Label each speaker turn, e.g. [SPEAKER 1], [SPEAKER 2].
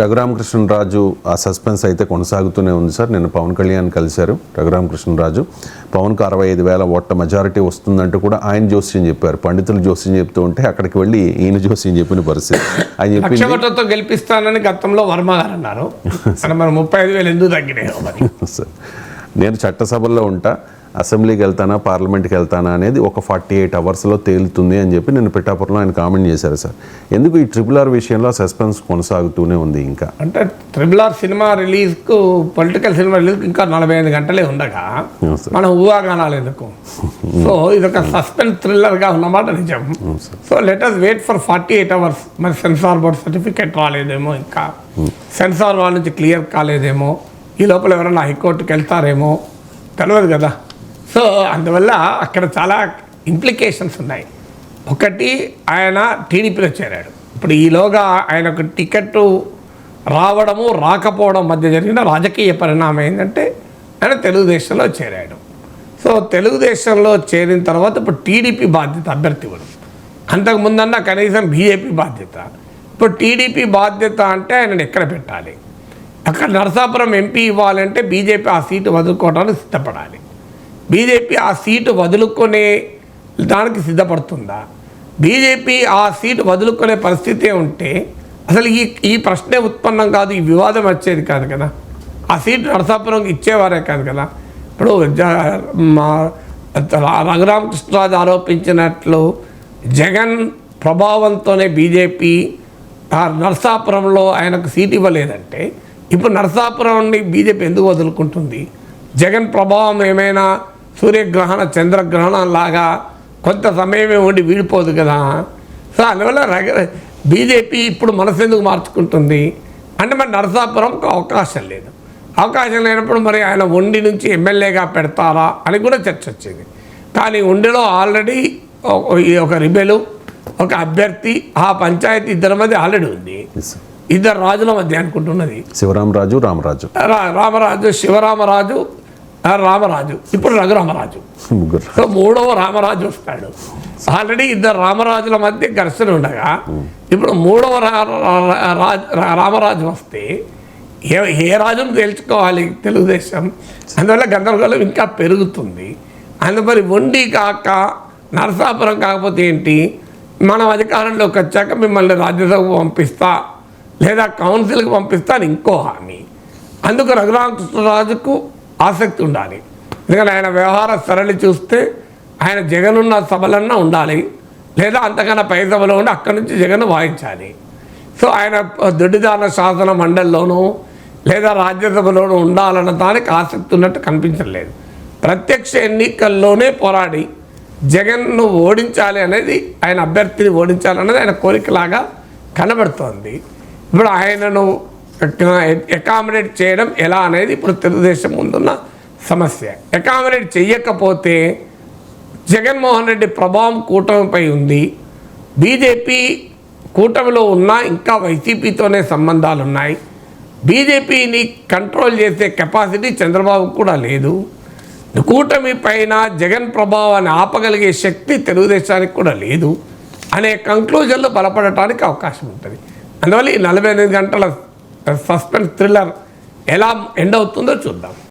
[SPEAKER 1] రఘురామకృష్ణరాజు ఆ సస్పెన్స్ అయితే కొనసాగుతూనే ఉంది సార్. నిన్న పవన్ కళ్యాణ్ కలిశారు రఘురామకృష్ణరాజు. పవన్కు అరవై ఐదు వేల ఓట్ల మెజారిటీ వస్తుందంటూ కూడా ఆయన జోస్యం చెప్పారు. పండితులు జోస్యం చెప్తూ ఉంటే అక్కడికి వెళ్ళి ఈయన జోస్యం చెప్పిన పరిస్థితి. ఆయన
[SPEAKER 2] లక్షవటతో గెలిపిస్తానని గతంలో వర్మ గారు అన్నారు. ముప్పై ఐదు వేలు ఎందుకు తగ్గినాయో
[SPEAKER 1] సార్ నేను చట్టసభల్లో ఉంటా. అసెంబ్లీకి వెళ్తానా పార్లమెంట్కి వెళ్తానా అనేది ఒక ఫార్టీ ఎయిట్ అవర్స్లో తేలుతుంది అని చెప్పి నేను పిఠాపురంలో ఆయన కామెంట్ చేశారు సార్. ఎందుకు ఈ ట్రిపుల్ ఆర్ విషయంలో సస్పెన్స్ కొనసాగుతూనే ఉంది ఇంకా?
[SPEAKER 2] అంటే ట్రిపుల్ ఆర్ సినిమా రిలీజ్కు పొలిటికల్ సినిమా రిలీజ్కి ఇంకా నలభై ఐదు గంటలే ఉండగా. మనం ఊహాగానాలు ఎందుకు? సో ఇది ఒక సస్పెన్స్ థ్రిల్లర్గా ఉన్నమాట నిజం. So let us wait for forty eight hours మరి సెన్సార్ బోర్డ్ సర్టిఫికేట్ రాలేదేమో ఇంకా. సెన్సార్ వాళ్ళ నుంచి క్లియర్ కాలేదేమో. ఈ లోపల ఎవరైనా హైకోర్టుకి వెళ్తారేమో? తెలియదు కదా. సో అందువల్ల అక్కడ చాలా ఇంప్లికేషన్స్ ఉన్నాయి. ఒకటి ఆయన టీడీపీలో చేరాడు. ఇప్పుడు ఈలోగా ఆయనకు టికెట్ రావడము రాకపోవడం మధ్య జరిగిన రాజకీయ పరిణామం ఏంటంటే ఆయన తెలుగుదేశంలో చేరాడు. సో తెలుగుదేశంలో చేరిన తర్వాత ఇప్పుడు టీడీపీ బాధ్యత అభ్యర్థి ఇవ్వడం అంతకు ముందన్నా కనీసం బీజేపీ బాధ్యత. ఇప్పుడు టీడీపీ బాధ్యత అంటే ఆయనను ఎక్కడ పెట్టాలి? అక్కడ నరసాపురం ఎంపీ ఇవ్వాలంటే బీజేపీ ఆ సీటు వదులుకోవడానికి సిద్ధపడాలి. బీజేపీ ఆ సీటు వదులుకునే దానికి సిద్ధపడుతుందా? బీజేపీ ఆ సీటు వదులుకునే పరిస్థితే ఉంటే అసలు ఈ ఈ ప్రశ్నే ఉత్పన్నం కాదు ఈ వివాదం వచ్చేది కాదు కదా. ఆ సీటు నరసాపురంకి ఇచ్చేవారే కాదు కదా. ఇప్పుడు జ- మా రఘురామకృష్ణరాజు ఆరోపించినట్లు జగన్ ప్రభావంతోనే బీజేపీ నరసాపురంలో ఆయనకు సీట్ ఇవ్వలేదంటే ఇప్పుడు నరసాపురం బీజేపీ ఎందుకు వదులుకుంటుంది? జగన్ ప్రభావం ఏమైనా సూర్యగ్రహణ చంద్రగ్రహణం లాగా కొంత సమయమే ఉండి వీడిపోదు కదా. సో అందువల్ల రగ బీజేపీ ఇప్పుడు మనసు ఎందుకు మార్చుకుంటుంది? అంటే మరి నరసాపురంకు అవకాశం లేదు. అవకాశం లేనప్పుడు మరి ఆయన ఉండి నుంచి ఎమ్మెల్యేగా పెడతారా అని కూడా చర్చ వచ్చింది. కానీ ఉండిలో ఆల్రెడీ ఒక రిబెలు ఒక అభ్యర్థి ఆ పంచాయతీ ఇద్దరి మధ్య ఆల్రెడీ ఉంది. ఇద్దరు రాజుల మధ్య అనుకుంటున్నది.
[SPEAKER 1] శివరామరాజు రామరాజు.
[SPEAKER 2] రామరాజు శివరామరాజు రామరాజు ఇప్పుడు రఘురామరాజు. మూడవ రామరాజు వస్తాడు. ఆల్రెడీ ఇద్దరు రామరాజుల మధ్య ఘర్షణ ఉండగా ఇప్పుడు మూడవ రామరాజు వస్తే ఏ ఏ రాజును తేల్చుకోవాలి తెలుగుదేశం? అందువల్ల గందరగోళం ఇంకా పెరుగుతుంది. అందుమరి వండి కాక నరసాపురం కాకపోతే ఏంటి? మనం అధికారంలోకి వచ్చాక మిమ్మల్ని రాజ్యసభకు పంపిస్తా లేదా కౌన్సిల్కి పంపిస్తా అని ఇంకో హామీ. అందుకు రఘురామకృష్ణరాజుకు ఆసక్తి ఉండాలి. ఎందుకంటే ఆయన వ్యవహార సరళి చూస్తే ఆయన జగనున్న సభలన్నా ఉండాలి. లేదా అంతకన్నా పై సభలో ఉండి అక్కడి నుంచి జగన్ వాయించాలి. సో ఆయన దొడ్డిదాన శాసన మండలిలోనూ లేదా రాజ్యసభలోనూ ఉండాలన్న దానికి ఆసక్తి ఉన్నట్టు కనిపించలేదు ప్రత్యక్ష ఎన్నికల్లోనే పోరాడి జగన్ను ఓడించాలి అనేది ఆయన అభ్యర్థిని ఓడించాలనేది ఆయన కోరికలాగా కనబడుతోంది. ఇప్పుడు ఆయనను అకామిడేట్ చేయడం ఎలా అనేది ఇప్పుడు తెలుగుదేశం ముందున్న సమస్య. అకామిడేట్ చెయ్యకపోతే జగన్మోహన్ రెడ్డి ప్రభావం కూటమిపై ఉంది. బీజేపీ కూటమిలో ఉన్న ఇంకా వైసీపీతోనే సంబంధాలు ఉన్నాయి బీజేపీని కంట్రోల్ చేసే కెపాసిటీ చంద్రబాబు కూడా లేదు. కూటమి పైన జగన్ ప్రభావాన్ని ఆపగలిగే శక్తి తెలుగుదేశానికి కూడా లేదు. అనే కంక్లూజన్లు బలపడటానికి అవకాశం ఉంటుంది. అందువల్ల ఈ నలభై ఎనిమిది గంటల సస్పెన్స్ థ్రిల్లర్ ఎలా ఎండ్ అవుతుందో చూద్దాం.